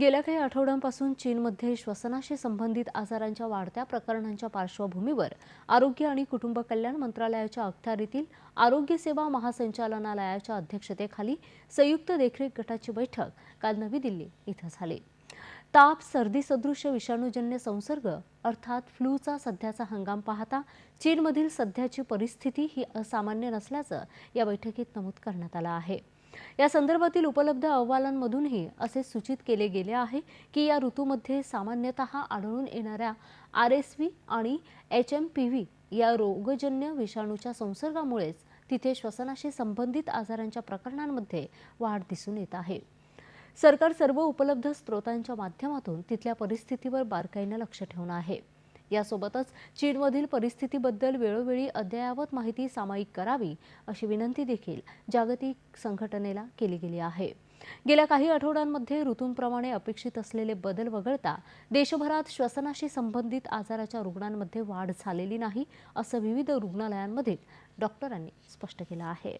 गेल्या काही आठवड्यांपासून चीनमध्ये श्वसनाशी संबंधित आजारांच्या वाढत्या प्रकरणांच्या पार्श्वभूमीवर आरोग्य आणि कुटुंब कल्याण मंत्रालयाच्या अखत्यारीतील आरोग्य सेवा महासंचालनालयाच्या अध्यक्षतेखाली संयुक्त देखरेख गटाची बैठक काल नवी दिल्ली इथं झाली. ताप सर्दी सदृश विषाणूजन्य संसर्ग अर्थात फ्लूचा सध्याचा हंगाम पाहता चीनमधील सध्याची परिस्थिती ही असामान्य नसल्याचं या बैठकीत नमूद करण्यात आलं आहे. या संदर्भातील उपलब्ध अहवालांमधूनही असे सूचित केले गेले आहे की या ऋतूमध्ये सामान्यतः आढळून येणाऱ्या आर एस व्ही आणि एच एम पी व्ही या रोगजन्य विषाणूच्या संसर्गामुळेच तिथे श्वसनाशी संबंधित आजारांच्या प्रकरणांमध्ये वाढ दिसून येत आहे. सरकार सर्व उपलब्ध स्रोतांच्या माध्यमातून तिथल्या परिस्थितीवर बारकाईनं लक्ष ठेवून आहे. यासोबतच चीनमधील परिस्थितीबद्दल वेळोवेळी अद्ययावत माहिती सामायिक करावी अशी विनंती देखील जागतिक संघटनेला केली गेली आहे. गेल्या काही आठवड्यांमध्ये ऋतूंप्रमाणे अपेक्षित असलेले बदल वगळता देशभरात श्वसनाशी संबंधित आजाराच्या रुग्णांमध्ये वाढ झालेली नाही असं विविध रुग्णालयांमधील डॉक्टरांनी स्पष्ट केलं आहे.